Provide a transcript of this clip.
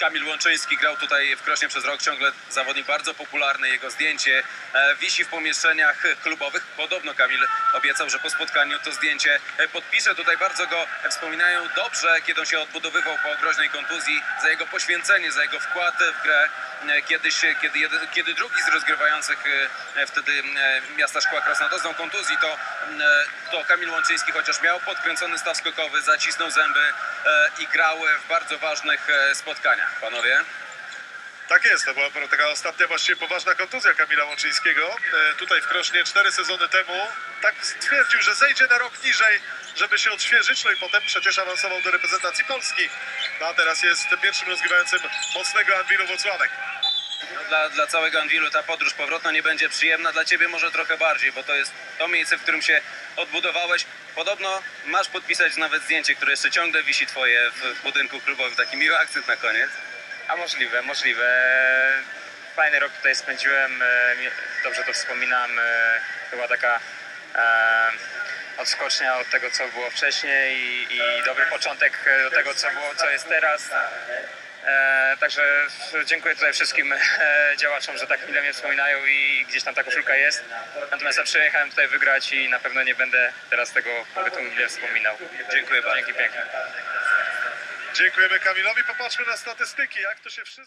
Kamil Łączyński grał tutaj w Krośnie przez rok, ciągle zawodnik bardzo popularny. Jego zdjęcie e, wisi w pomieszczeniach klubowych. Podobno Kamil obiecał, że po spotkaniu to zdjęcie e, podpisze. Tutaj bardzo go wspominają dobrze, kiedy on się odbudowywał po groźnej kontuzji, za jego poświęcenie, za jego wkład w grę. E, Kiedyś, kiedy, kiedy drugi z rozgrywających wtedy miasta Szkła Krosna doznał kontuzji, to, to Kamil Łączyński chociaż miał podkręcony staw skokowy, zacisnął zęby i grał w bardzo ważnych spotkaniach. Panowie? Tak jest, to była taka ostatnia właściwie poważna kontuzja Kamila Łączyńskiego. E, tutaj w Krosznie cztery sezony temu tak stwierdził, że zejdzie na rok niżej, żeby się odświeżyć, no i potem przecież awansował do reprezentacji Polski. No a teraz jest pierwszym rozgrywającym mocnego Anwilu Wocławek. No, dla, dla całego Anwilu ta podróż powrotna nie będzie przyjemna, dla ciebie może trochę bardziej, bo to jest to miejsce, w którym się odbudowałeś. Podobno masz podpisać nawet zdjęcie, które jeszcze ciągle wisi twoje w budynku klubowym. Taki miły akcent na koniec. A możliwe, możliwe. Fajny rok tutaj spędziłem, e, dobrze to wspominam. e, Była taka e, odskocznia od tego, co było wcześniej i, i dobry początek do tego, co, było, co jest teraz. E, także dziękuję tutaj wszystkim e, działaczom, że tak mile mnie wspominają i gdzieś tam ta koszulka jest. Natomiast ja przyjechałem tutaj wygrać i na pewno nie będę teraz tego pobytu mile wspominał. Dziękuję bardzo. Dzięki pięknie. Dziękujemy Kamilowi. Popatrzmy na statystyki, jak to się wszystko...